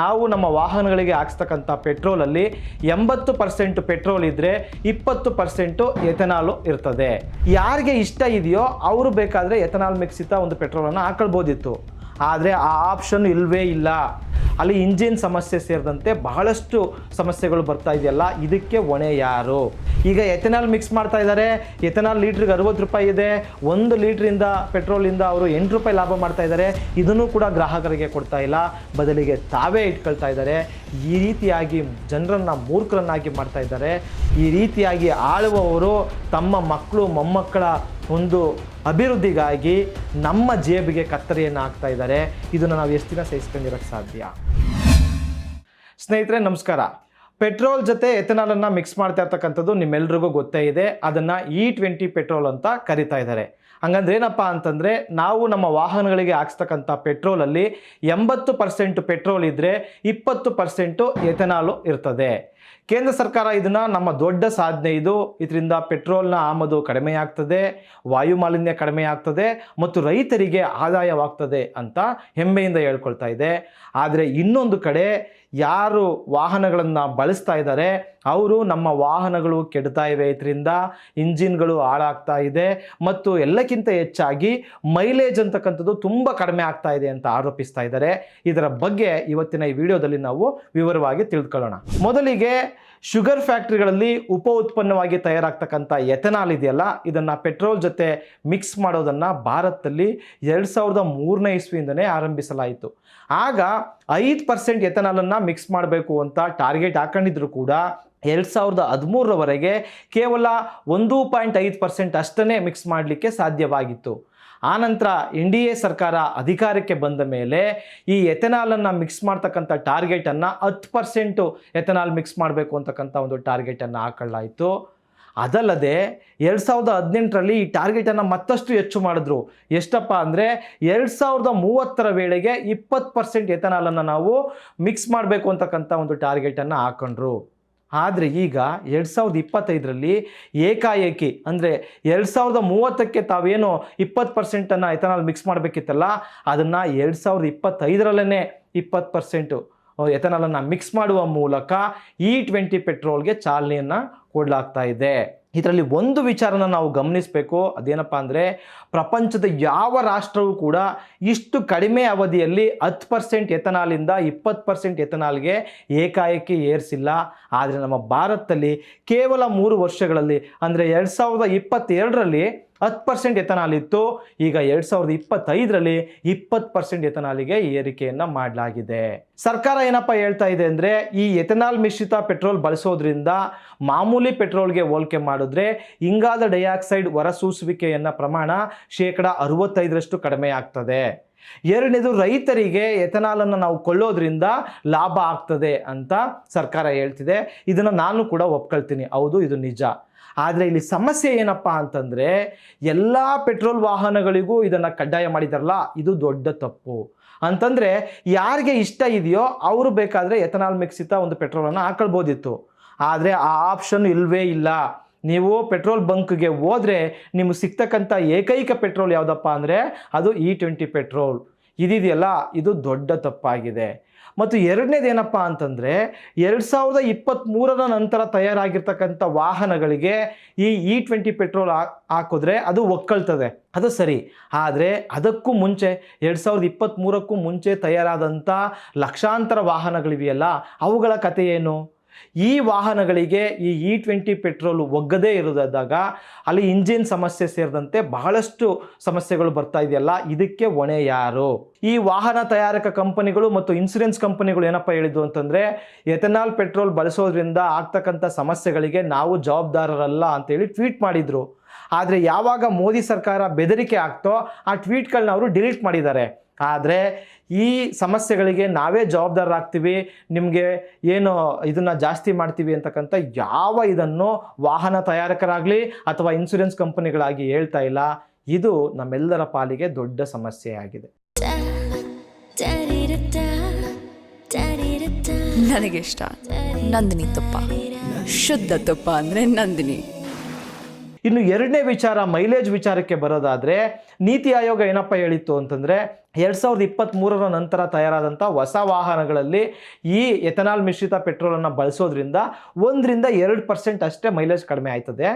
ನಾವು ನಮ್ಮ ವಾಹನಗಳಿಗೆ ಹಾಕ್ಸ್ತಕ್ಕಂಥ ಪೆಟ್ರೋಲಲ್ಲಿ ಎಂಬತ್ತು ಪರ್ಸೆಂಟ್ ಪೆಟ್ರೋಲ್ ಇದ್ದರೆ ಇಪ್ಪತ್ತು ಪರ್ಸೆಂಟು ಎಥೆನಾಲು ಇರ್ತದೆ. ಯಾರಿಗೆ ಇಷ್ಟ ಇದೆಯೋ ಅವರು ಬೇಕಾದರೆ ಎಥನಾಲ್ ಮಿಕ್ಸಿತ ಒಂದು ಪೆಟ್ರೋಲನ್ನು ಹಾಕೊಳ್ಬೋದಿತ್ತು. ಆದರೆ ಆ ಆಪ್ಷನ್ ಇಲ್ಲವೇ ಇಲ್ಲ. ಅಲ್ಲಿ ಇಂಜಿನ್ ಸಮಸ್ಯೆ ಸೇರಿದಂತೆ ಬಹಳಷ್ಟು ಸಮಸ್ಯೆಗಳು ಬರ್ತಾ ಇದೆಯಲ್ಲ, ಇದಕ್ಕೆ ಹೊಣೆ ಯಾರು? ಈಗ ಎಥೆನಾಲ್ ಮಿಕ್ಸ್ ಮಾಡ್ತಾ ಇದ್ದಾರೆ ಎಥೆನಾಲ್ ಲೀಟ್ರಿಗೆ ಅರವತ್ತು ರೂಪಾಯಿ ಇದೆ, ಒಂದು ಲೀಟ್ರಿಂದ ಪೆಟ್ರೋಲಿಂದ ಅವರು ಎಂಟು ರೂಪಾಯಿ ಲಾಭ ಮಾಡ್ತಾ ಇದ್ದಾರೆ ಇದನ್ನು ಕೂಡ ಗ್ರಾಹಕರಿಗೆ ಕೊಡ್ತಾ ಇಲ್ಲ, ಬದಲಿಗೆ ತಾವೇ ಇಟ್ಕೊಳ್ತಾ ಇದ್ದಾರೆ ಈ ರೀತಿಯಾಗಿ ಜನರನ್ನು ಮೂರ್ಖರನ್ನಾಗಿ ಮಾಡ್ತಾ ಇದ್ದಾರೆ ಈ ರೀತಿಯಾಗಿ ಆಳುವವರು ತಮ್ಮ ಮಕ್ಕಳು, ಮೊಮ್ಮಕ್ಕಳ ಒಂದು ಅಭಿವೃದ್ಧಿಗಾಗಿ ನಮ್ಮ ಜೇಬಿಗೆ ಕತ್ತರಿಯನ್ನು ಹಾಕ್ತಾ ಇದ್ದಾರೆ ಇದನ್ನು ನಾವು ಎಷ್ಟು ದಿನ ಸಹಿಸ್ಕೊಂಡಿರೋಕ್ಕೆ ಸಾಧ್ಯ? ಸ್ನೇಹಿತರೆ, ನಮಸ್ಕಾರ. ಪೆಟ್ರೋಲ್ ಜೊತೆ ಎಥೆನಾಲನ್ನು ಮಿಕ್ಸ್ ಮಾಡ್ತಾ ಇರ್ತಕ್ಕಂಥದ್ದು ನಿಮ್ಮೆಲ್ರಿಗೂ ಗೊತ್ತೇ ಇದೆ. ಅದನ್ನು ಇ ಟ್ವೆಂಟಿ ಪೆಟ್ರೋಲ್ ಅಂತ ಕರಿತಾ ಇದ್ದಾರೆ. ಹಂಗಂದ್ರೆ ಏನಪ್ಪ ಅಂತಂದರೆ, ನಾವು ನಮ್ಮ ವಾಹನಗಳಿಗೆ ಹಾಕ್ಸ್ತಕ್ಕಂಥ ಪೆಟ್ರೋಲಲ್ಲಿ ಎಂಬತ್ತು ಪರ್ಸೆಂಟ್ ಪೆಟ್ರೋಲ್ ಇದ್ದರೆ ಇಪ್ಪತ್ತು ಪರ್ಸೆಂಟು ಎಥೆನಾಲು ಇರ್ತದೆ. ಕೇಂದ್ರ ಸರ್ಕಾರ ಇದನ್ನು ನಮ್ಮ ದೊಡ್ಡ ಸಾಧನೆ ಇದು. ಇದರಿಂದ ಪೆಟ್ರೋಲ್ನ ಆಮದು ಕಡಿಮೆ ಆಗ್ತದೆ ವಾಯು ಮಾಲಿನ್ಯ ಕಡಿಮೆ ಆಗ್ತದೆ ಮತ್ತು ರೈತರಿಗೆ ಆದಾಯವಾಗ್ತದೆ ಅಂತ ಹೆಮ್ಮೆಯಿಂದ ಹೇಳ್ಕೊಳ್ತಾ ಇದೆ. ಆದರೆ ಇನ್ನೊಂದು ಕಡೆ ಯಾರು ವಾಹನಗಳನ್ನು ಬಳಸ್ತಾ ಇದ್ದಾರೆ, ಅವರು ನಮ್ಮ ವಾಹನಗಳು ಕೆಡ್ತಾ ಇವೆ. ಇದರಿಂದ ಇಂಜಿನ್ಗಳು ಹಾಳಾಗ್ತಾ ಇದೆ ಮತ್ತು ಎಲ್ಲಕ್ಕಿಂತ ಹೆಚ್ಚಾಗಿ ಮೈಲೇಜ್ ಅಂತಕ್ಕಂಥದ್ದು ತುಂಬ ಕಡಿಮೆ ಆಗ್ತಾ ಇದೆ ಅಂತ ಆರೋಪಿಸ್ತಾ ಇದ್ದಾರೆ. ಇದರ ಬಗ್ಗೆ ಇವತ್ತಿನ ಈ ವಿಡಿಯೋದಲ್ಲಿ ನಾವು ವಿವರವಾಗಿ ತಿಳ್ಕೊಳ್ಳೋಣ. ಮೊದಲಿಗೆ ಶುಗರ್ ಫ್ಯಾಕ್ಟ್ರಿಗಳಲ್ಲಿ ಉಪ ಉತ್ಪನ್ನವಾಗಿ ತಯಾರಾಗ್ತಕ್ಕಂಥ ಎಥೆನಾಲ್ ಇದೆಯಲ್ಲ, ಇದನ್ನು ಪೆಟ್ರೋಲ್ ಜೊತೆ ಮಿಕ್ಸ್ ಮಾಡೋದನ್ನು ಭಾರತದಲ್ಲಿ ಎರಡು ಸಾವಿರದ ಮೂರನೇ ಇಸ್ವಿಯಿಂದನೇ ಆರಂಭಿಸಲಾಯಿತು. ಆಗ ಐದು ಪರ್ಸೆಂಟ್ ಎಥನಾಲನ್ನು ಮಿಕ್ಸ್ ಮಾಡಬೇಕು ಅಂತ ಟಾರ್ಗೆಟ್ ಹಾಕೊಂಡಿದ್ರು ಕೂಡ ಎರಡು ಸಾವಿರದ ಹದಿಮೂರರವರೆಗೆ ಕೇವಲ ಒಂದು ಪಾಯಿಂಟ್ ಐದು ಪರ್ಸೆಂಟ್ ಅಷ್ಟನ್ನೇ ಮಿಕ್ಸ್ ಮಾಡಲಿಕ್ಕೆ ಸಾಧ್ಯವಾಗಿತ್ತು. ಆನಂತರ ಎನ್ ಡಿ ಎ ಸರ್ಕಾರ ಅಧಿಕಾರಕ್ಕೆ ಬಂದ ಮೇಲೆ ಈ ಎಥೆನಾಲನ್ನು ಮಿಕ್ಸ್ ಮಾಡ್ತಕ್ಕಂಥ ಟಾರ್ಗೆಟನ್ನು ಹತ್ತು ಪರ್ಸೆಂಟು ಎಥೆನಾಲ್ ಮಿಕ್ಸ್ ಮಾಡಬೇಕು ಅಂತಕ್ಕಂಥ ಒಂದು ಟಾರ್ಗೆಟನ್ನು ಹಾಕೊಳ್ಳಾಯಿತು ಅದಲ್ಲದೆ ಎರಡು ಸಾವಿರದ ಹದಿನೆಂಟರಲ್ಲಿ ಈ ಟಾರ್ಗೆಟನ್ನು ಮತ್ತಷ್ಟು ಹೆಚ್ಚು ಮಾಡಿದ್ರು. ಎಷ್ಟಪ್ಪ ಅಂದರೆ ಎರಡು ಸಾವಿರದ ಮೂವತ್ತರ ವೇಳೆಗೆ ಇಪ್ಪತ್ತು ಪರ್ಸೆಂಟ್ ಎಥನಾಲನ್ನು ನಾವು ಮಿಕ್ಸ್ ಮಾಡಬೇಕು ಅಂತಕ್ಕಂಥ ಒಂದು ಟಾರ್ಗೆಟನ್ನು ಹಾಕೊಂಡ್ರು. ಆದರೆ ಈಗ ಎರಡು ಸಾವಿರದ ಇಪ್ಪತ್ತೈದರಲ್ಲಿ ಏಕಾಏಕಿ ಅಂದರೆ ಎರಡು ಸಾವಿರದ ಮೂವತ್ತಕ್ಕೆ ತಾವೇನು ಇಪ್ಪತ್ತು ಪರ್ಸೆಂಟನ್ನು ಎಥನಾಲ್ ಮಿಕ್ಸ್ ಮಾಡಬೇಕಿತ್ತಲ್ಲ, ಅದನ್ನು ಎರಡು ಸಾವಿರದ ಇಪ್ಪತ್ತೈದರಲ್ಲೇ ಇಪ್ಪತ್ತು ಪರ್ಸೆಂಟು ಎಥನಾಲನ್ನು ಮಿಕ್ಸ್ ಮಾಡುವ ಮೂಲಕ ಇ ಟ್ವೆಂಟಿ ಪೆಟ್ರೋಲ್ಗೆ ಚಾಲನೆಯನ್ನು ಕೊಡಲಾಗ್ತಾ ಇದೆ. ಇದರಲ್ಲಿ ಒಂದು ವಿಚಾರನ ನಾವು ಗಮನಿಸಬೇಕು, ಅದೇನಪ್ಪ ಅಂದರೆ ಪ್ರಪಂಚದ ಯಾವ ರಾಷ್ಟ್ರವೂ ಕೂಡ ಇಷ್ಟು ಕಡಿಮೆ ಅವಧಿಯಲ್ಲಿ ಹತ್ತು ಪರ್ಸೆಂಟ್ ಎಥನಾಲಿಂದ ಇಪ್ಪತ್ತು ಪರ್ಸೆಂಟ್ ಎಥನಾಲ್ಗೆ ಏಕಾಏಕಿ ಏರಿಸಿಲ್ಲ. ಆದರೆ ನಮ್ಮ ಭಾರತದಲ್ಲಿ ಕೇವಲ ಮೂರು ವರ್ಷಗಳಲ್ಲಿ, ಅಂದರೆ ಎರಡು ಸಾವಿರದ ಇಪ್ಪತ್ತೆರಡರಲ್ಲಿ ಹತ್ತು ಪರ್ಸೆಂಟ್ ಎಥನಾಲ್ ಇತ್ತು. ಈಗ ಎರಡು ಸಾವಿರದ ಇಪ್ಪತ್ತೈದರಲ್ಲಿ ಇಪ್ಪತ್ತು ಪರ್ಸೆಂಟ್ ಎಥನಾಲಿಗೆ ಏರಿಕೆಯನ್ನು ಮಾಡಲಾಗಿದೆ. ಸರ್ಕಾರ ಏನಪ್ಪ ಹೇಳ್ತಾ ಇದೆ ಅಂದರೆ, ಈ ಎಥನಾಲ್ ಮಿಶ್ರಿತ ಪೆಟ್ರೋಲ್ ಬಳಸೋದ್ರಿಂದ ಮಾಮೂಲಿ ಪೆಟ್ರೋಲ್ಗೆ ಹೋಲಿಕೆ ಮಾಡಿದ್ರೆ ಇಂಗಾದ ಡೈಆಕ್ಸೈಡ್ ಹೊರಸೂಸುವಿಕೆಯನ್ನ ಪ್ರಮಾಣ ಶೇಕಡ ಅರವತ್ತೈದರಷ್ಟು ಕಡಿಮೆ ಆಗ್ತದೆ. ಎರಡನೇದು, ರೈತರಿಗೆ ಎಥನಾಲನ್ನು ನಾವು ಕೊಳ್ಳೋದ್ರಿಂದ ಲಾಭ ಆಗ್ತದೆ ಅಂತ ಸರ್ಕಾರ ಹೇಳ್ತಿದೆ. ಇದನ್ನು ನಾನು ಕೂಡ ಒಪ್ಕೊಳ್ತೀನಿ. ಹೌದು, ಇದು ನಿಜ. ಆದರೆ ಇಲ್ಲಿ ಸಮಸ್ಯೆ ಏನಪ್ಪ ಅಂತಂದರೆ ಎಲ್ಲ ಪೆಟ್ರೋಲ್ ವಾಹನಗಳಿಗೂ ಇದನ್ನು ಕಡ್ಡಾಯ ಮಾಡಿದಾರಲ್ಲ, ಇದು ದೊಡ್ಡ ತಪ್ಪು. ಅಂತಂದರೆ ಯಾರಿಗೆ ಇಷ್ಟ ಇದೆಯೋ ಅವರು ಬೇಕಾದರೆ ಎಥನಾಲ್ ಮಿಕ್ಸಿತ ಒಂದು ಪೆಟ್ರೋಲನ್ನು ಹಾಕೊಳ್ಬೋದಿತ್ತು. ಆದರೆ ಆ ಆಪ್ಷನ್ ಇಲ್ಲವೇ ಇಲ್ಲ. ನೀವು ಪೆಟ್ರೋಲ್ ಬಂಕ್ಗೆ ಹೋದರೆ ನಿಮಗೆ ಸಿಗ್ತಕ್ಕಂಥ ಏಕೈಕ ಪೆಟ್ರೋಲ್ ಯಾವುದಪ್ಪ ಅಂದರೆ ಅದು ಇ ಟ್ವೆಂಟಿ ಪೆಟ್ರೋಲ್. ಇದಿದೆಯಲ್ಲ, ಇದು ದೊಡ್ಡ ತಪ್ಪಾಗಿದೆ. ಮತ್ತು ಎರಡನೇದೇನಪ್ಪ ಅಂತಂದರೆ ಎರಡು ಸಾವಿರದ ಇಪ್ಪತ್ತ್ಮೂರರ ನಂತರ ತಯಾರಾಗಿರ್ತಕ್ಕಂಥ ವಾಹನಗಳಿಗೆ ಈ ಇ ಟ್ವೆಂಟಿ ಪೆಟ್ರೋಲ್ ಹಾಕಿದ್ರೆ ಅದು ಒಕ್ಕಳ್ತದೆ ಅದು ಸರಿ. ಆದರೆ ಅದಕ್ಕೂ ಮುಂಚೆ, ಎರಡು ಸಾವಿರದ ಇಪ್ಪತ್ತ್ಮೂರಕ್ಕೂ ಮುಂಚೆ ತಯಾರಾದಂಥ ಲಕ್ಷಾಂತರ ವಾಹನಗಳಿವೆಯಲ್ಲ, ಅವುಗಳ ಕಥೆ ಏನು? ಈ ವಾಹನಗಳಿಗೆ ಈ ಇ ಟ್ವೆಂಟಿ ಪೆಟ್ರೋಲ್ ಒಗ್ಗದೇ ಇರೋದಾದಾಗ ಅಲ್ಲಿ ಇಂಜಿನ್ ಸಮಸ್ಯೆ ಸೇರಿದಂತೆ ಬಹಳಷ್ಟು ಸಮಸ್ಯೆಗಳು ಬರ್ತಾ ಇದೆಯಲ್ಲ, ಇದಕ್ಕೆ ಹೊಣೆ ಯಾರು? ಈ ವಾಹನ ತಯಾರಕ ಕಂಪನಿಗಳು ಮತ್ತು ಇನ್ಸೂರೆನ್ಸ್ ಕಂಪನಿಗಳು ಏನಪ್ಪ ಹೇಳಿದ್ದು ಅಂತಂದರೆ, ಎಥೆನಾಲ್ ಪೆಟ್ರೋಲ್ ಬಳಸೋದ್ರಿಂದ ಆಗ್ತಕ್ಕಂಥ ಸಮಸ್ಯೆಗಳಿಗೆ ನಾವು ಜವಾಬ್ದಾರರಲ್ಲ ಅಂತೇಳಿ ಟ್ವೀಟ್ ಮಾಡಿದರು. ಆದರೆ ಯಾವಾಗ ಮೋದಿ ಸರ್ಕಾರ ಬೆದರಿಕೆ ಆಗ್ತೋ, ಆ ಟ್ವೀಟ್ಗಳನ್ನ ಅವರು ಡಿಲೀಟ್ ಮಾಡಿದ್ದಾರೆ. ಆದರೆ ಈ ಸಮಸ್ಯೆಗಳಿಗೆ ನಾವೇ ಜವಾಬ್ದಾರರಾಗ್ತೀವಿ ನಿಮಗೆ ಏನು ಇದನ್ನು ಜಾಸ್ತಿ ಮಾಡ್ತೀವಿ ಅಂತಕ್ಕಂಥ ಯಾವ ಇದನ್ನು ವಾಹನ ತಯಾರಕರಾಗಲಿ ಅಥವಾ ಇನ್ಸೂರೆನ್ಸ್ ಕಂಪನಿಗಳಾಗಿ ಹೇಳ್ತಾ ಇಲ್ಲ ಇದು ನಮ್ಮೆಲ್ಲರ ಪಾಲಿಗೆ ದೊಡ್ಡ ಸಮಸ್ಯೆಯಾಗಿದೆ ನನಗಿಷ್ಟ ನಂದಿನಿ ತುಪ್ಪ. ಶುದ್ಧ ತುಪ್ಪ ಅಂದರೆ ನಂದಿನಿ. ಇನ್ನು ಎರಡನೇ ವಿಚಾರ ಮೈಲೇಜ್ ವಿಚಾರಕ್ಕೆ ಬರೋದಾದರೆ ನೀತಿ ಆಯೋಗ ಏನಪ್ಪ ಹೇಳಿತ್ತು ಅಂತಂದರೆ ಎರಡು ಸಾವಿರದ ಇಪ್ಪತ್ತ್ಮೂರರ ನಂತರ ತಯಾರಾದಂಥ ಹೊಸ ವಾಹನಗಳಲ್ಲಿ ಈ ಎಥನಾಲ್ ಮಿಶ್ರಿತ ಪೆಟ್ರೋಲನ್ನು ಬಳಸೋದ್ರಿಂದ ಒಂದರಿಂದ ಎರಡು ಪರ್ಸೆಂಟ್ ಅಷ್ಟೇ ಮೈಲೇಜ್ ಕಡಿಮೆ ಆಯ್ತದೆ.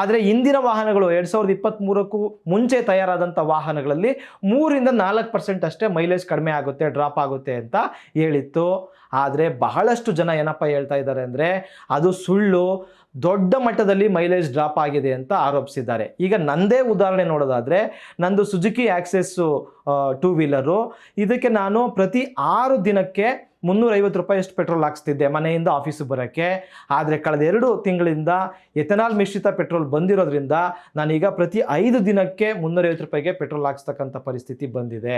ಆದರೆ ಇಂದಿನ ವಾಹನಗಳು ಎರಡು ಸಾವಿರದ ಇಪ್ಪತ್ತ್ಮೂರಕ್ಕೂ ಮುಂಚೆ ತಯಾರಾದಂಥ ವಾಹನಗಳಲ್ಲಿ ಮೂರಿಂದ ನಾಲ್ಕು ಪರ್ಸೆಂಟ್ ಅಷ್ಟೇ ಮೈಲೇಜ್ ಕಡಿಮೆ ಆಗುತ್ತೆ, ಡ್ರಾಪ್ ಆಗುತ್ತೆ ಅಂತ ಹೇಳಿತ್ತು. ಆದರೆ ಬಹಳಷ್ಟು ಜನ ಏನಪ್ಪ ಹೇಳ್ತಾ ಇದ್ದಾರೆ ಅಂದರೆ ಅದು ಸುಳ್ಳು ದೊಡ್ಡ ಮಟ್ಟದಲ್ಲಿ ಮೈಲೇಜ್ ಡ್ರಾಪ್ ಆಗಿದೆ ಅಂತ ಆರೋಪಿಸಿದ್ದಾರೆ. ಈಗ ನಂದೇ ಉದಾಹರಣೆ ನೋಡೋದಾದರೆ ನಂದು ಸುಜುಕಿ ಆ್ಯಕ್ಸೆಸ್ಸು ಟೂ ವೀಲರು ಇದಕ್ಕೆ ನಾನು ಪ್ರತಿ ಆರು ದಿನಕ್ಕೆ ಮುನ್ನೂರೈವತ್ತು ರೂಪಾಯಿ ಅಷ್ಟು ಪೆಟ್ರೋಲ್ ಹಾಕ್ಸ್ತಿದ್ದೆ ಮನೆಯಿಂದ ಆಫೀಸಿಗೆ ಬರೋಕ್ಕೆ. ಆದರೆ ಕಳೆದ ಎರಡು ತಿಂಗಳಿಂದ ಎಥೆನಾಲ್ ಮಿಶ್ರಿತ ಪೆಟ್ರೋಲ್ ಬಂದಿರೋದ್ರಿಂದ ನಾನೀಗ ಪ್ರತಿ ಐದು ದಿನಕ್ಕೆ ಮುನ್ನೂರೈವತ್ತು ರೂಪಾಯಿಗೆ ಪೆಟ್ರೋಲ್ ಹಾಕ್ಸ್ತಕ್ಕಂಥ ಪರಿಸ್ಥಿತಿ ಬಂದಿದೆ.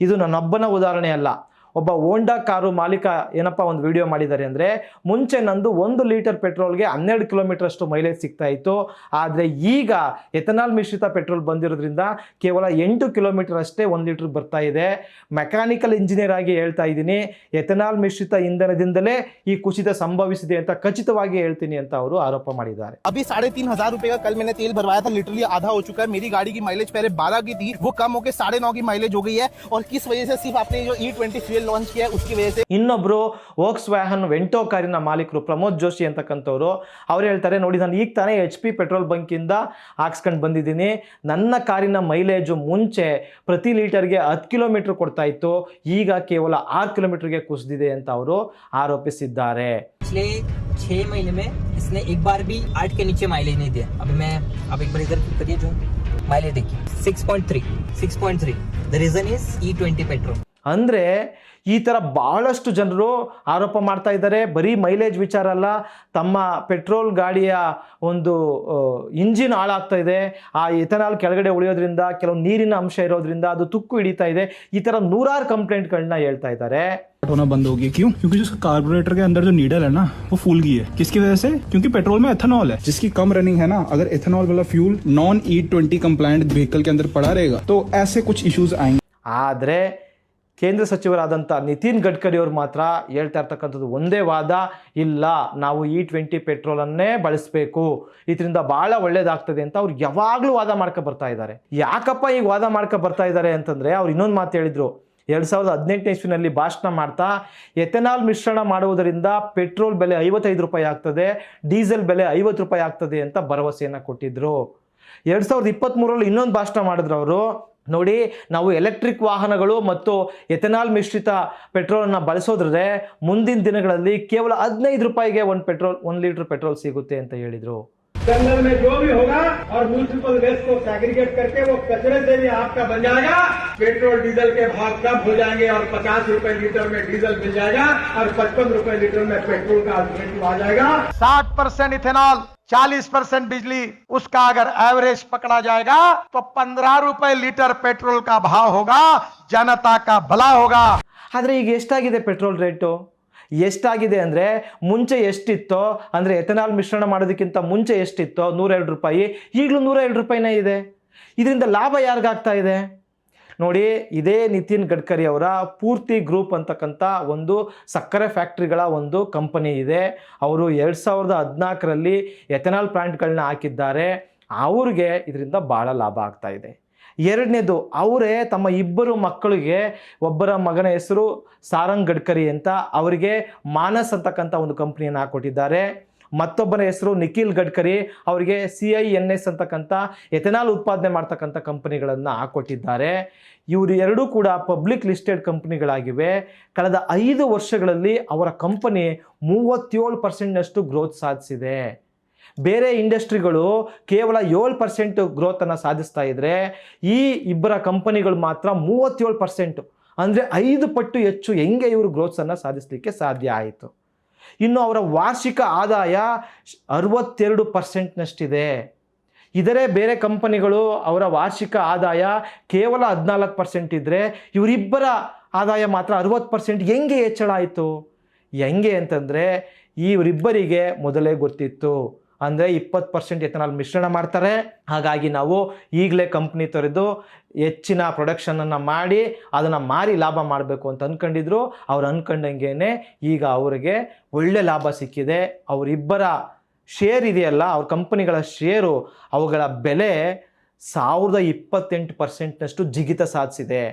ಇದು ನನ್ನೊಬ್ಬನ ಉದಾಹರಣೆ ಅಲ್ಲ. ಒಬ್ಬ ಹೋಂಡಾ ಕಾರು ಮಾಲೀಕ ಏನಪ್ಪ ಒಂದು ವಿಡಿಯೋ ಮಾಡಿದ್ದಾರೆ ಅಂದರೆ ಮುಂಚೆ ನಂದು ಒಂದು ಲೀಟರ್ ಪೆಟ್ರೋಲ್ಗೆ ಹನ್ನೆರಡು ಕಿಲೋಮೀಟರ್ ಅಷ್ಟು ಮೈಲೇಜ್ ಸಿಗ್ತಾ ಇತ್ತು ಆದರೆ ಈಗ ಎಥನಾಲ್ ಮಿಶ್ರಿತ ಪೆಟ್ರೋಲ್ ಬಂದಿರೋದ್ರಿಂದ ಕೇವಲ ಎಂಟು ಕಿಲೋಮೀಟರ್ ಅಷ್ಟೇ ಒಂದು ಲೀಟರ್ ಬರ್ತಾ ಇದೆ ಮೆಕ್ಯಾನಿಕಲ್ ಇಂಜಿನಿಯರ್ ಆಗಿ ಹೇಳ್ತಾ ಇದ್ದೀನಿ ಎಥನಾಲ್ ಮಿಶ್ರಿತ ಇಂಧನದಿಂದಲೇ ಈ ಕುಸಿತ ಸಂಭವಿಸಿದೆ ಅಂತ ಖಚಿತವಾಗಿ ಹೇಳ್ತೀನಿ ಅಂತ ಅವರು ಆರೋಪ ಮಾಡಿದ್ದಾರೆ अभी साढ़े तीन हजार रूपए का कल मैंने तेल भरवाया था लिटरली आधा हो चुका है मेरी गाड़ी की माइलेज पहले बारह की थी वो कम होकर साढ़े नौ की माइलेज हो गई है और किस वजह से सिर्फ आपने जो ई ट्वेंटी फ्यूल लॉन्च किया है उसकी वजह से ಇನ್ನೊಬ್ರು ವೋಕ್ಸ್ ವ್ಯಾಹನ್ ವೆಂಟೋ ಕಾರಿನ ಮಾಲೀಕರು ಪ್ರಮೋದ್ ಜೋಶಿ ಅಂತಕ್ಕಂಥವ್ರು ಅವ್ರು ಹೇಳ್ತಾರೆ ನೋಡಿ ನಾನು ಈಗ ತಾನೇ ಎಚ್ ಪಿ ಪೆಟ್ರೋಲ್ ಬಂಕಿಂದ ಹಾಕ್ಸ್ಕೊಂಡು ಬಂದಿದ್ದೀನಿ ನನ್ನ ಕಾರಿನ ಮೈಲೇಜು ಮುಂಚೆ ಪ್ರತಿ ಲೀಟರ್ಗೆ ಹತ್ತು ಕಿಲೋಮೀಟರ್ ಕೊಡ್ತಾ ಇತ್ತು ಈಗ ಕೇವಲ ಆರು ಕಿಲೋಮೀಟರ್ಗೆ ಕುಸಿದಿದೆ ಅಂತ ಅವರು ಆರೋಪಿಸಿದ್ದಾರೆ पिछले छह महीने में इसने एक बार भी आठ के नीचे माइलेज नहीं दिया अभी मैं अब एक बार इधर click करिए जो माइलेज देखिए six point three six point three the reason is E twenty petrol ಅಂದರೆ ಈ ಥರ ಭಾಳಷ್ಟು ಜನರು ಆರೋಪ ಮಾಡ್ತಾ ಇದ್ದಾರೆ ಬರೀ ಮೈಲೇಜ್ ವಿಚಾರ ಅಲ್ಲ ತಮ್ಮ ಪೆಟ್ರೋಲ್ ಗಾಡಿಯ ಒಂದು ಇಂಜಿನ್ ಹಾಳಾಗ್ತಾ ಇದೆ ಆ ಎಥನಾಲ್ ಕೆಳಗಡೆ ಉಳಿಯೋದ್ರಿಂದ ಕೆಲವು ನೀರಿನ ಅಂಶ ಇರೋದ್ರಿಂದ ಅದು ತುಕ್ಕು ಹಿಡಿತಾ ಇದೆ ಈ ಥರ ನೂರಾರು ಕಂಪ್ಲೇಂಟ್ಗಳನ್ನ ಹೇಳ್ತಾ ಇದ್ದಾರೆ होना बंद हो गई क्यों क्योंकि जो उसका कार्बोरेटर के अंदर जो नीडल है ना वो फूल गई है किसकी वजह से क्योंकि पेट्रोल में एथेनॉल है जिसकी कम रनिंग है ना अगर एथेनॉल वाला fuel non E twenty compliant vehicle के अंदर पड़ा रहेगा तो ऐसे कुछ इश्यूज आएंगे ಆದರೆ ಕೇಂದ್ರ ಸಚಿವರಾದಂಥ ನಿತಿನ್ ಗಡ್ಕರಿ ಅವರು ಮಾತ್ರ ಹೇಳ್ತಾ ಇರ್ತಕ್ಕಂಥದ್ದು ಒಂದೇ ವಾದ, ಇಲ್ಲ, ನಾವು ಇ ಟ್ವೆಂಟಿ ಪೆಟ್ರೋಲನ್ನೇ ಬಳಸಬೇಕು. ಇದರಿಂದ ಭಾಳ ಒಳ್ಳೇದಾಗ್ತದೆ ಅಂತ ಅವ್ರು ಯಾವಾಗಲೂ ವಾದ ಮಾಡ್ಕೊ ಬರ್ತಾ ಇದ್ದಾರೆ. ಯಾಕಪ್ಪ ಈಗ ವಾದ ಮಾಡ್ಕೊ ಬರ್ತಾ ಇದ್ದಾರೆ ಅಂತಂದರೆ ಅವ್ರು ಇನ್ನೊಂದು ಮಾತು ಹೇಳಿದರು. ಎರಡು ಸಾವಿರದ ಹದಿನೆಂಟನೇ ಇಸ್ವಿನಲ್ಲಿ ಭಾಷಣ ಮಾಡ್ತಾ, ಎಥೆನಾಲ್ ಮಿಶ್ರಣ ಮಾಡುವುದರಿಂದ ಪೆಟ್ರೋಲ್ ಬೆಲೆ ಐವತ್ತೈದು ರೂಪಾಯಿ ಆಗ್ತದೆ, ಡೀಸೆಲ್ ಬೆಲೆ ಐವತ್ತು ರೂಪಾಯಿ ಆಗ್ತದೆ ಅಂತ ಭರವಸೆಯನ್ನು ಕೊಟ್ಟಿದ್ದರು ಎರಡು ಸಾವಿರದ ಇಪ್ಪತ್ತ್ಮೂರರಲ್ಲಿ ಇನ್ನೊಂದು ಭಾಷಣ ಮಾಡಿದ್ರು ಅವರು. ನೋಡಿ ನಾವು ಎಲೆಕ್ಟ್ರಿಕ್ ವಾಹನಗಳು ಮತ್ತು ಎಥೆನಾಲ್ ಮಿಶ್ರಿತ ಪೆಟ್ರೋಲನ್ನು ಬಳಸೋದ್ರೆ ಮುಂದಿನ ದಿನಗಳಲ್ಲಿ ಕೇವಲ ಹದಿನೈದು ರೂಪಾಯಿಗೆ ಒಂದು ಪೆಟ್ರೋಲ್ ಒಂದು ಲೀಟ್ರ್ ಪೆಟ್ರೋಲ್ ಸಿಗುತ್ತೆ ಅಂತ ಹೇಳಿದರು जंगल में जो भी होगा और म्यूनिसिपल वेस्ट को सेग्रीगेट करके वो कचरे से भी आपका बन जाएगा पेट्रोल डीजल के भाव कम हो जाएंगे और पचास रूपए लीटर में डीजल मिल जाएगा और पचपन रूपए लीटर में पेट्रोल का अल्टरनेटिव आ जाएगा साठ परसेंट इथेनॉल चालीस परसेंट बिजली उसका अगर एवरेज पकड़ा जाएगा तो पंद्रह रुपए लीटर पेट्रोल का भाव होगा जनता का भला होगा ಆದರೆ ಈಗ ಎಷ್ಟಾಗಿದೆ ಪೆಟ್ರೋಲ್ ರೇಟು ಎಷ್ಟಾಗಿದೆ ಅಂದರೆ ಮುಂಚೆ ಎಷ್ಟಿತ್ತೋ ಅಂದರೆ ಎಥೆನಾಲ್ ಮಿಶ್ರಣ ಮಾಡೋದಕ್ಕಿಂತ ಮುಂಚೆ ಎಷ್ಟಿತ್ತೋ ನೂರೆರಡು ರೂಪಾಯಿ ಈಗಲೂ ನೂರೆರಡು ರೂಪಾಯಿನೇ ಇದೆ ಇದರಿಂದ ಲಾಭ ಯಾರಿಗಾಗ್ತಾ ಇದೆ ನೋಡಿ, ಇದೇ ನಿತಿನ್ ಗಡ್ಕರಿ ಅವರ ಪೂರ್ತಿ ಗ್ರೂಪ್ ಅಂತಕ್ಕಂಥ ಒಂದು ಸಕ್ಕರೆ ಫ್ಯಾಕ್ಟ್ರಿಗಳ ಒಂದು ಕಂಪನಿ ಇದೆ. ಅವರು ಎರಡು ಸಾವಿರದ ಹದಿನಾಲ್ಕರಲ್ಲಿ ಎಥೆನಾಲ್ ಪ್ಲಾಂಟ್ಗಳನ್ನ ಹಾಕಿದ್ದಾರೆ. ಅವ್ರಿಗೆ ಇದರಿಂದ ಭಾಳ ಲಾಭ ಆಗ್ತಾ ಇದೆ. ಎರಡನೇದು, ಅವರೇ ತಮ್ಮ ಇಬ್ಬರು ಮಕ್ಕಳಿಗೆ ಒಬ್ಬರ ಮಗನ ಹೆಸರು ಸಾರಂಗ್ ಗಡ್ಕರಿ ಅಂತ ಅವರಿಗೆ ಮಾನಸ್ ಅಂತಕ್ಕಂಥ ಒಂದು ಕಂಪ್ನಿಯನ್ನು ಹಾಕೊಟ್ಟಿದ್ದಾರೆ ಮತ್ತೊಬ್ಬನ ಹೆಸರು ನಿಖಿಲ್ ಗಡ್ಕರಿ. ಅವರಿಗೆ ಸಿ ಐ ಎನ್ ಎಸ್ ಅಂತಕ್ಕಂಥ ಎಥೆನಾಲ್ ಉತ್ಪಾದನೆ ಮಾಡ್ತಕ್ಕಂಥ ಕಂಪನಿಗಳನ್ನು ಹಾಕೊಟ್ಟಿದ್ದಾರೆ. ಇವರು ಎರಡೂ ಕೂಡ ಪಬ್ಲಿಕ್ ಲಿಸ್ಟೆಡ್ ಕಂಪ್ನಿಗಳಾಗಿವೆ. ಕಳೆದ ಐದು ವರ್ಷಗಳಲ್ಲಿ ಅವರ ಕಂಪನಿ ಮೂವತ್ತೇಳು ಪರ್ಸೆಂಟ್ನಷ್ಟು ಗ್ರೋತ್ ಸಾಧಿಸಿದೆ. ಬೇರೆ ಇಂಡಸ್ಟ್ರಿಗಳು ಕೇವಲ ಏಳು ಪರ್ಸೆಂಟ್ ಗ್ರೋತನ್ನು ಸಾಧಿಸ್ತಾ ಇದ್ದರೆ ಈ ಇಬ್ಬರ ಕಂಪನಿಗಳು ಮಾತ್ರ ಮೂವತ್ತೇಳು ಪರ್ಸೆಂಟು. ಅಂದರೆ ಐದು ಪಟ್ಟು ಹೆಚ್ಚು ಹೆಂಗೆ ಇವರು ಗ್ರೋತ್ಸನ್ನು ಸಾಧಿಸಲಿಕ್ಕೆ ಸಾಧ್ಯ ಆಯಿತು. ಇನ್ನು ಅವರ ವಾರ್ಷಿಕ ಆದಾಯ ಅರವತ್ತೆರಡು ಪರ್ಸೆಂಟ್ನಷ್ಟಿದೆ. ಇದರೇ ಬೇರೆ ಕಂಪನಿಗಳು ಅವರ ವಾರ್ಷಿಕ ಆದಾಯ ಕೇವಲ ಹದಿನಾಲ್ಕು ಪರ್ಸೆಂಟ್ ಇದ್ದರೆ ಇವರಿಬ್ಬರ ಆದಾಯ ಮಾತ್ರ ಅರವತ್ತು ಪರ್ಸೆಂಟ್ ಹೆಂಗೆ ಹೆಚ್ಚಳ ಆಯಿತು? ಹೆಂಗೆ ಅಂತಂದರೆ ಇವರಿಬ್ಬರಿಗೆ ಮೊದಲೇ ಗೊತ್ತಿತ್ತು. ಅಂದರೆ ಇಪ್ಪತ್ತು ಪರ್ಸೆಂಟ್ ಎಥನಾಲ್ ಮಿಶ್ರಣ ಮಾಡ್ತಾರೆ. ಹಾಗಾಗಿ ನಾವು ಈಗಲೇ ಕಂಪ್ನಿ ತೊರೆದು ಹೆಚ್ಚಿನ ಪ್ರೊಡಕ್ಷನನ್ನು ಮಾಡಿ ಅದನ್ನು ಮಾರಿ ಲಾಭ ಮಾಡಬೇಕು ಅಂತ ಅಂದ್ಕೊಂಡಿದ್ರು ಅವ್ರು ಅಂದ್ಕೊಂಡಂಗೆ ಈಗ ಅವರಿಗೆ ಒಳ್ಳೆ ಲಾಭ ಸಿಕ್ಕಿದೆ. ಅವರಿಬ್ಬರ ಶೇರ್ ಇದೆಯಲ್ಲ, ಅವ್ರ ಕಂಪನಿಗಳ ಶೇರು ಅವುಗಳ ಬೆಲೆ ಸಾವಿರದ ಇಪ್ಪತ್ತೆಂಟು ಪರ್ಸೆಂಟ್ನಷ್ಟು ಜಿಗಿತ ಸಾಧಿಸಿದೆ.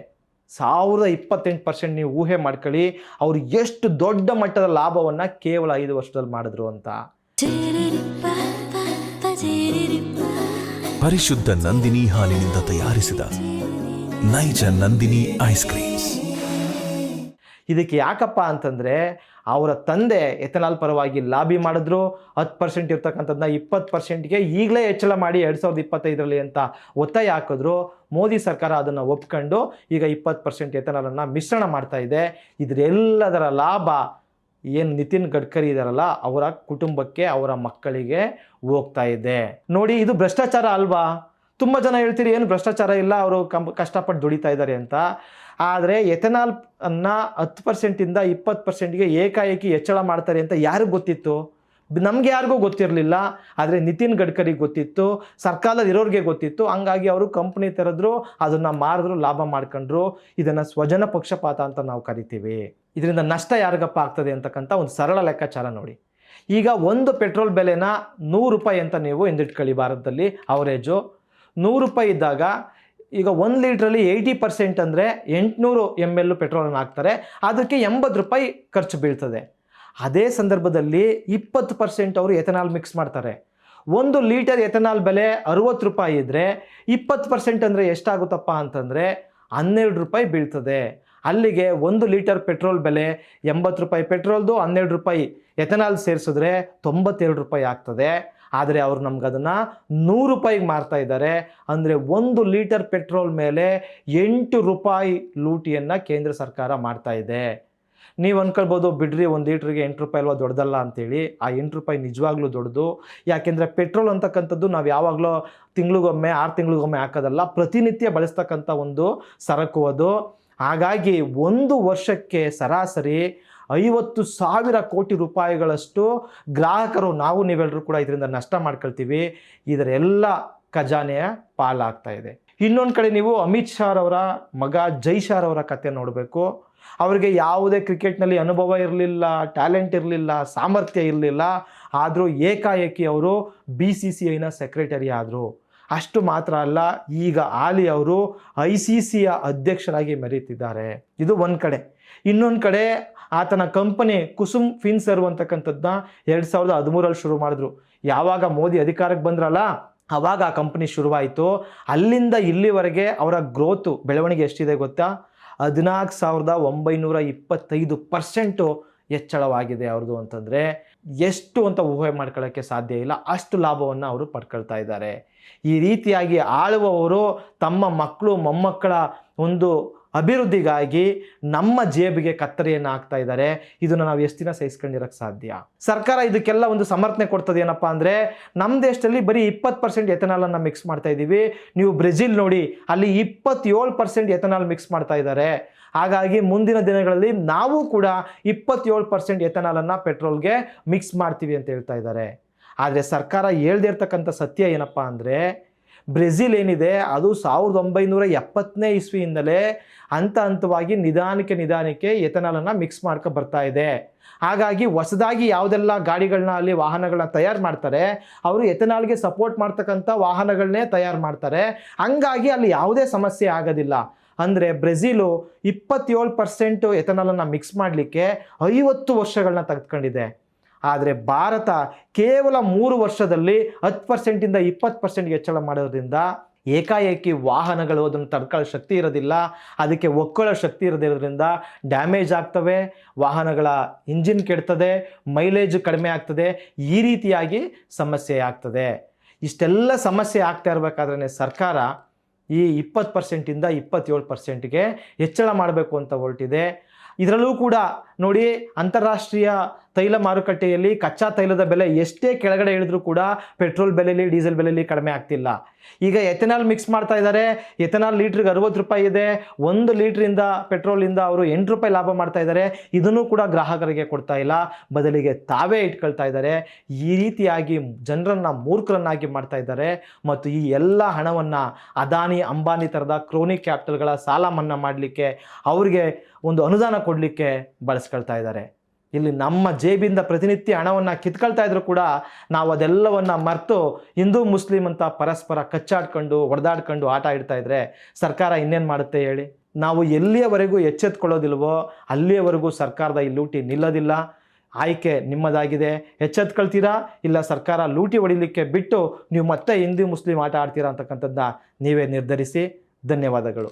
ಸಾವಿರದ ಇಪ್ಪತ್ತೆಂಟು ಪರ್ಸೆಂಟ್ ನೀವು ಊಹೆ ಮಾಡ್ಕೊಳ್ಳಿ, ಅವ್ರು ಎಷ್ಟು ದೊಡ್ಡ ಮಟ್ಟದ ಲಾಭವನ್ನು ಕೇವಲ ಐದು ವರ್ಷದಲ್ಲಿ ಮಾಡಿದ್ರು ಅಂತ. ಪರಿಶುದ್ಧ ನಂದಿನಿ ಹಾಲಿನಿಂದ ತಯಾರಿಸಿದ ನೈಜ ನಂದಿನಿ ಐಸ್ ಕ್ರೀಮ್ಸ್. ಇದಕ್ಕೆ ಯಾಕಪ್ಪ ಅಂತಂದರೆ ಅವರ ತಂದೆ ಎಥನಾಲ್ ಪರವಾಗಿ ಲಾಬಿ ಮಾಡಿದ್ರು. ಹತ್ತು ಪರ್ಸೆಂಟ್ ಇರ್ತಕ್ಕಂಥದ್ದನ್ನ ಇಪ್ಪತ್ತು ಪರ್ಸೆಂಟ್ಗೆ ಈಗಲೇ ಹೆಚ್ಚಳ ಮಾಡಿ ಎರಡು ಸಾವಿರದ ಇಪ್ಪತ್ತೈದರಲ್ಲಿ ಅಂತ ಒತ್ತಾಯ ಹಾಕಿದ್ರು. ಮೋದಿ ಸರ್ಕಾರ ಅದನ್ನು ಒಪ್ಕೊಂಡು ಈಗ ಇಪ್ಪತ್ತು ಪರ್ಸೆಂಟ್ ಎಥನಾಲನ್ನು ಮಿಶ್ರಣ ಮಾಡ್ತಾ ಇದೆ. ಇದರೆಲ್ಲದರ ಲಾಭ ಏನು ನಿತಿನ್ ಗಡ್ಕರಿ ಇದಾರಲ್ಲ, ಅವರ ಕುಟುಂಬಕ್ಕೆ ಅವರ ಮಕ್ಕಳಿಗೆ ಹೋಗ್ತಾ ಇದೆ. ನೋಡಿ, ಇದು ಭ್ರಷ್ಟಾಚಾರ ಅಲ್ವಾ? ತುಂಬ ಜನ ಹೇಳ್ತೀರಿ, ಏನು ಭ್ರಷ್ಟಾಚಾರ ಇಲ್ಲ, ಅವರು ಕಂಪ್ ಕಷ್ಟಪಟ್ಟು ದುಡಿತಾ ಇದ್ದಾರೆ ಅಂತ. ಆದರೆ ಎಥೆನಾಲ್ ಅನ್ನ ಹತ್ತು ಪರ್ಸೆಂಟಿಂದ ಇಪ್ಪತ್ತು ಪರ್ಸೆಂಟ್ಗೆ ಏಕಾಏಕಿ ಹೆಚ್ಚಳ ಮಾಡ್ತಾರೆ ಅಂತ ಯಾರಿಗೂ ಗೊತ್ತಿತ್ತು? ನಮಗೆ ಯಾರಿಗೂ ಗೊತ್ತಿರಲಿಲ್ಲ, ಆದರೆ ನಿತಿನ್ ಗಡ್ಕರಿಗೆ ಗೊತ್ತಿತ್ತು ಸರ್ಕಾರದ ಇರೋರಿಗೆ ಗೊತ್ತಿತ್ತು. ಹಂಗಾಗಿ ಅವರು ಕಂಪ್ನಿ ತೆರೆದ್ರು, ಅದನ್ನು ಮಾರಿದ್ರು, ಲಾಭ ಮಾಡ್ಕೊಂಡ್ರು. ಇದನ್ನು ಸ್ವಜನ ಪಕ್ಷಪಾತ ಅಂತ ನಾವು ಕರಿತೀವಿ. ಇದರಿಂದ ನಷ್ಟ ಯಾರಿಗಪ್ಪ ಆಗ್ತದೆ ಅಂತಕ್ಕಂಥ ಒಂದು ಸರಳ ಲೆಕ್ಕಾಚಾರ ನೋಡಿ. ಈಗ ಒಂದು ಪೆಟ್ರೋಲ್ ಬೆಲೆನ ನೂರು ರೂಪಾಯಿ ಅಂತ ನೀವು ಎಂದಿಟ್ಕೊಳ್ಳಿ ಭಾರತದಲ್ಲಿ, ಅವರೇಜು. ನೂರು ರೂಪಾಯಿ ಇದ್ದಾಗ ಈಗ ಒಂದು ಲೀಟ್ರಲ್ಲಿ ಏಯ್ಟಿ ಪರ್ಸೆಂಟ್ ಅಂದರೆ ಎಂಟುನೂರು ಎಂ ಎಲ್ ಪೆಟ್ರೋಲನ್ನು ಹಾಕ್ತಾರೆ. ಅದಕ್ಕೆ ಎಂಬತ್ತು ರೂಪಾಯಿ ಖರ್ಚು ಬೀಳ್ತದೆ. ಅದೇ ಸಂದರ್ಭದಲ್ಲಿ ಇಪ್ಪತ್ತು ಪರ್ಸೆಂಟ್ ಅವರು ಎಥನಾಲ್ ಮಿಕ್ಸ್ ಮಾಡ್ತಾರೆ. ಒಂದು ಲೀಟರ್ ಎಥನಾಲ್ ಬೆಲೆ ಅರುವತ್ತು ರೂಪಾಯಿ ಇದ್ದರೆ ಇಪ್ಪತ್ತು ಪರ್ಸೆಂಟ್ ಅಂದರೆ ಎಷ್ಟಾಗುತ್ತಪ್ಪ ಅಂತಂದರೆ ಹನ್ನೆರಡು ರೂಪಾಯಿ ಬೀಳ್ತದೆ. ಅಲ್ಲಿಗೆ ಒಂದು ಲೀಟರ್ ಪೆಟ್ರೋಲ್ ಬೆಲೆ ಎಂಬತ್ತು ರೂಪಾಯಿ, ಪೆಟ್ರೋಲ್ದು ಹನ್ನೆರಡು ರೂಪಾಯಿ. ಎಥನಾಲ್ ಸೇರಿಸಿದ್ರೆ ತೊಂಬತ್ತೆರಡು ರೂಪಾಯಿ ಆಗ್ತದೆ. ಆದರೆ ಅವರು ನಮ್ಗೆ ಅದನ್ನು ನೂರು ರೂಪಾಯಿಗೆ ಮಾರ್ತಾ ಇದ್ದಾರೆ. ಅಂದರೆ ಒಂದು ಲೀಟರ್ ಪೆಟ್ರೋಲ್ ಮೇಲೆ ಎಂಟು ರೂಪಾಯಿ ಲೂಟಿಯನ್ನು ಕೇಂದ್ರ ಸರ್ಕಾರ ಮಾಡ್ತಾ ಇದೆ. ನೀವು ಅನ್ಕೊಳ್ಬೋದು ಬಿಡ್ರಿ ಒಂದು ಲೀಟ್ರಿಗೆ ಎಂಟು ರೂಪಾಯಿ ಅಲ್ವಾ ದೊಡ್ಡದಲ್ಲ ಅಂತೇಳಿ, ಆ ಎಂಟು ರೂಪಾಯಿ ನಿಜವಾಗ್ಲೂ ದೊಡ್ಡದು. ಯಾಕೆಂದರೆ ಪೆಟ್ರೋಲ್ ಅಂತಕ್ಕಂಥದ್ದು ನಾವು ಯಾವಾಗಲೂ ತಿಂಗಳಿಗೊಮ್ಮೆ, ಆರು ತಿಂಗಳಿಗೊಮ್ಮೆ ಹಾಕೋದಲ್ಲ, ಪ್ರತಿನಿತ್ಯ ಬಳಸ್ತಕ್ಕಂಥ ಒಂದು ಸರಕು ಅದು. ಹಾಗಾಗಿ ಒಂದು ವರ್ಷಕ್ಕೆ ಸರಾಸರಿ ಐವತ್ತು ಸಾವಿರ ಕೋಟಿ ರೂಪಾಯಿಗಳಷ್ಟು ಗ್ರಾಹಕರು ನಾವು ನೀವೆಲ್ಲರೂ ಕೂಡ ಇದರಿಂದ ನಷ್ಟ ಮಾಡ್ಕೊಳ್ತೀವಿ. ಇದರೆಲ್ಲ ಖಜಾನೆಯ ಪಾಲಾಗ್ತಾ ಇದೆ. ಇನ್ನೊಂದು ಕಡೆ ನೀವು ಅಮಿತ್ ಶಾರವರ ಮಗ ಜೈ ಶಾರವರ ಕತೆ ನೋಡಬೇಕು. ಅವರಿಗೆ ಯಾವುದೇ ಕ್ರಿಕೆಟ್ನಲ್ಲಿ ಅನುಭವ ಇರಲಿಲ್ಲ ಟ್ಯಾಲೆಂಟ್ ಇರಲಿಲ್ಲ, ಸಾಮರ್ಥ್ಯ ಇರಲಿಲ್ಲ, ಆದರೂ ಏಕಾಏಕಿ ಅವರು ಬಿ ಸಿ ಸಿ ಐನ ಸೆಕ್ರೆಟರಿ ಆದರು. ಅಷ್ಟು ಮಾತ್ರ ಅಲ್ಲ, ಈಗ ಆಲಿ ಅವರು ಐ ಸಿ ಸಿಯ ಅಧ್ಯಕ್ಷರಾಗಿ ಮೆರೀತಿದ್ದಾರೆ. ಇದು ಒಂದು ಕಡೆ. ಇನ್ನೊಂದು ಕಡೆ ಆತನ ಕಂಪನಿ ಕುಸುಮ್ ಫಿನ್ಸರ್ವ್ ಅಂತಕ್ಕಂಥದ್ದನ್ನ ಎರಡು ಸಾವಿರದ ಹದಿಮೂರಲ್ಲಿ ಶುರು ಮಾಡಿದ್ರು. ಯಾವಾಗ ಮೋದಿ ಅಧಿಕಾರಕ್ಕೆ ಬಂದ್ರಲ್ಲ ಆವಾಗ ಆ ಕಂಪನಿ ಶುರುವಾಯಿತು. ಅಲ್ಲಿಂದ ಇಲ್ಲಿವರೆಗೆ ಅವರ ಗ್ರೋತು ಬೆಳವಣಿಗೆ ಎಷ್ಟಿದೆ ಗೊತ್ತಾ? ಹದಿನಾಲ್ಕು ಸಾವಿರದ ಒಂಬೈನೂರ ಇಪ್ಪತ್ತೈದು ಪರ್ಸೆಂಟು ಹೆಚ್ಚಳವಾಗಿದೆ ಅವ್ರದ್ದು ಅಂತಂದರೆ. ಎಷ್ಟು ಅಂತ ಊಹೆ ಮಾಡ್ಕೊಳ್ಳೋಕ್ಕೆ ಸಾಧ್ಯ ಇಲ್ಲ, ಅಷ್ಟು ಲಾಭವನ್ನು ಅವರು ಪಡ್ಕೊಳ್ತಾ ಇದ್ದಾರೆ. ಈ ರೀತಿಯಾಗಿ ಆಳುವವರು ತಮ್ಮ ಮಕ್ಕಳು, ಮೊಮ್ಮಕ್ಕಳ ಒಂದು ಅಭಿವೃದ್ಧಿಗಾಗಿ ನಮ್ಮ ಜೇಬಿಗೆ ಕತ್ತರಿಯನ್ನು ಹಾಕ್ತಾ ಇದ್ದಾರೆ. ಇದನ್ನು ನಾವು ಎಷ್ಟು ದಿನ ಸಹಿಸ್ಕೊಂಡಿರೋಕ್ಕೆ ಸಾಧ್ಯ? ಸರ್ಕಾರ ಇದಕ್ಕೆಲ್ಲ ಒಂದು ಸಮರ್ಥನೆ ಕೊಡ್ತದೆ ಏನಪ್ಪ ಅಂದರೆ ನಮ್ಮ ದೇಶದಲ್ಲಿ ಬರೀ ಇಪ್ಪತ್ತು ಪರ್ಸೆಂಟ್ ಎಥನಾಲನ್ನು ಮಿಕ್ಸ್ ಮಾಡ್ತಾ ಇದ್ದೀವಿ. ನೀವು ಬ್ರೆಜಿಲ್ ನೋಡಿ, ಅಲ್ಲಿ ಇಪ್ಪತ್ತೇಳು ಪರ್ಸೆಂಟ್ ಎಥನಾಲ್ ಮಿಕ್ಸ್ ಮಾಡ್ತಾ ಇದ್ದಾರೆ. ಹಾಗಾಗಿ ಮುಂದಿನ ದಿನಗಳಲ್ಲಿ ನಾವು ಕೂಡ ಇಪ್ಪತ್ತೇಳು ಪರ್ಸೆಂಟ್ ಎಥನಾಲನ್ನು ಪೆಟ್ರೋಲ್ಗೆ ಮಿಕ್ಸ್ ಮಾಡ್ತೀವಿ ಅಂತ ಹೇಳ್ತಾ ಇದ್ದಾರೆ. ಆದರೆ ಸರ್ಕಾರ ಹೇಳ್ದಿರ್ತಕ್ಕಂಥ ಸತ್ಯ ಏನಪ್ಪ ಅಂದರೆ ಬ್ರೆಜಿಲ್ ಏನಿದೆ, ಅದು ಸಾವಿರದ ಒಂಬೈನೂರ ಎಪ್ಪತ್ತನೇ ಇಸ್ವಿಯಿಂದಲೇ ಹಂತ ಹಂತವಾಗಿ ನಿಧಾನಕ್ಕೆ ನಿಧಾನಕ್ಕೆ ಎಥನಾಲನ್ನು ಮಿಕ್ಸ್ ಮಾಡ್ಕೊ ಬರ್ತಾ ಇದೆ. ಹಾಗಾಗಿ ಹೊಸದಾಗಿ ಯಾವುದೆಲ್ಲ ಗಾಡಿಗಳನ್ನ ಅಲ್ಲಿ ವಾಹನಗಳನ್ನ ತಯಾರು ಮಾಡ್ತಾರೆ, ಅವರು ಎಥನಾಲ್ಗೆ ಸಪೋರ್ಟ್ ಮಾಡ್ತಕ್ಕಂಥ ವಾಹನಗಳನ್ನೇ ತಯಾರು ಮಾಡ್ತಾರೆ. ಹಂಗಾಗಿ ಅಲ್ಲಿ ಯಾವುದೇ ಸಮಸ್ಯೆ ಆಗೋದಿಲ್ಲ. ಅಂದರೆ ಬ್ರೆಜಿಲು ಇಪ್ಪತ್ತೇಳು ಪರ್ಸೆಂಟು ಎಥನಾಲನ್ನು ಮಿಕ್ಸ್ ಮಾಡಲಿಕ್ಕೆ ಐವತ್ತು ವರ್ಷಗಳನ್ನ ತೆಗೆದುಕೊಂಡಿದೆ. ಆದರೆ ಭಾರತ ಕೇವಲ ಮೂರು ವರ್ಷದಲ್ಲಿ ಹತ್ತು ಪರ್ಸೆಂಟಿಂದ ಇಪ್ಪತ್ತು ಪರ್ಸೆಂಟ್ಗೆ ಹೆಚ್ಚಳ ಮಾಡೋದ್ರಿಂದ ಏಕಾಏಕಿ ವಾಹನಗಳು ಅದನ್ನು ತಡ್ಕೊಳ್ಳೋ ಶಕ್ತಿ ಇರೋದಿಲ್ಲ. ಅದಕ್ಕೆ ಒಕ್ಕೊಳ್ಳೋ ಶಕ್ತಿ ಇರೋದಿರೋದ್ರಿಂದ ಡ್ಯಾಮೇಜ್ ಆಗ್ತವೆ, ವಾಹನಗಳ ಇಂಜಿನ್ ಕೆಡ್ತದೆ ಮೈಲೇಜ್ ಕಡಿಮೆ ಆಗ್ತದೆ, ಈ ರೀತಿಯಾಗಿ ಸಮಸ್ಯೆ ಆಗ್ತದೆ. ಇಷ್ಟೆಲ್ಲ ಸಮಸ್ಯೆ ಆಗ್ತಾ ಇರಬೇಕಾದ್ರೆ ಸರ್ಕಾರ ಈ ಇಪ್ಪತ್ತು ಪರ್ಸೆಂಟಿಂದ ಇಪ್ಪತ್ತೇಳು ಪರ್ಸೆಂಟ್ಗೆ ಹೆಚ್ಚಳ ಮಾಡಬೇಕು ಅಂತ ಹೊರಟಿದೆ. ಇದರಲ್ಲೂ ಕೂಡ ನೋಡಿ ಅಂತಾರಾಷ್ಟ್ರೀಯ ತೈಲ ಮಾರುಕಟ್ಟೆಯಲ್ಲಿ ಕಚ್ಚಾ ತೈಲದ ಬೆಲೆ ಎಷ್ಟೇ ಕೆಳಗಡೆ ಇಳಿದ್ರೂ ಕೂಡ ಪೆಟ್ರೋಲ್ ಬೆಲೆಯಲ್ಲಿ ಡೀಸೆಲ್ ಬೆಲೆಯಲ್ಲಿ ಕಡಿಮೆ ಆಗ್ತಿಲ್ಲ. ಈಗ ಎಥೆನಾಲ್ ಮಿಕ್ಸ್ ಮಾಡ್ತಾ ಇದ್ದಾರೆ ಎಥೆನಾಲ್ ಲೀಟ್ರಿಗೆ ಅರವತ್ತು ರೂಪಾಯಿ ಇದೆ. ಒಂದು ಲೀಟ್ರಿಂದ ಪೆಟ್ರೋಲಿಂದ ಅವರು ಎಂಟು ರೂಪಾಯಿ ಲಾಭ ಮಾಡ್ತಾ ಇದ್ದಾರೆ ಇದನ್ನು ಕೂಡ ಗ್ರಾಹಕರಿಗೆ ಕೊಡ್ತಾ ಇಲ್ಲ. ಬದಲಿಗೆ ತಾವೇ ಇಟ್ಕೊಳ್ತಾ ಇದ್ದಾರೆ ಈ ರೀತಿಯಾಗಿ ಜನರನ್ನು ಮೂರ್ಖರನ್ನಾಗಿ ಮಾಡ್ತಾ ಇದ್ದಾರೆ ಮತ್ತು ಈ ಎಲ್ಲ ಹಣವನ್ನು ಅದಾನಿ, ಅಂಬಾನಿ ಥರದ ಕ್ರೋನಿ ಕ್ಯಾಪಿಟಲ್ಗಳ ಸಾಲ ಮನ್ನಾ ಮಾಡಲಿಕ್ಕೆ ಅವರಿಗೆ ಒಂದು ಅನುದಾನ ಕೊಡಲಿಕ್ಕೆ ಬಳಸ್ಕೊಳ್ತಾ ಇದ್ದಾರೆ ಇಲ್ಲಿ ನಮ್ಮ ಜೇಬಿಂದ ಪ್ರತಿನಿತ್ಯ ಹಣವನ್ನು ಕಿತ್ಕೊಳ್ತಾ ಇದ್ರು ಕೂಡ ನಾವು ಅದೆಲ್ಲವನ್ನು ಮರೆತು ಹಿಂದೂ, ಮುಸ್ಲಿಂ ಅಂತ ಪರಸ್ಪರ ಕಚ್ಚಾಡ್ಕೊಂಡು, ಹೊಡೆದಾಡ್ಕೊಂಡು ಆಟ ಇಡ್ತಾ ಇದ್ರೆ ಸರ್ಕಾರ ಇನ್ನೇನು ಮಾಡುತ್ತೆ ಹೇಳಿ? ನಾವು ಎಲ್ಲಿಯವರೆಗೂ ಎಚ್ಚೆತ್ಕೊಳ್ಳೋದಿಲ್ವೋ ಅಲ್ಲಿಯವರೆಗೂ ಸರ್ಕಾರದ ಈ ಲೂಟಿ ನಿಲ್ಲೋದಿಲ್ಲ. ಆಯ್ಕೆ ನಿಮ್ಮದಾಗಿದೆ. ಎಚ್ಚೆತ್ಕೊಳ್ತೀರಾ? ಇಲ್ಲ ಸರ್ಕಾರ ಲೂಟಿ ಹೊಡಿಲಿಕ್ಕೆ ಬಿಟ್ಟು ನೀವು ಮತ್ತೆ ಹಿಂದೂ, ಮುಸ್ಲಿಂ ಆಟ ಆಡ್ತೀರಾ ಅಂತಕ್ಕಂಥದ್ದನ್ನ ನೀವೇ ನಿರ್ಧರಿಸಿ. ಧನ್ಯವಾದಗಳು.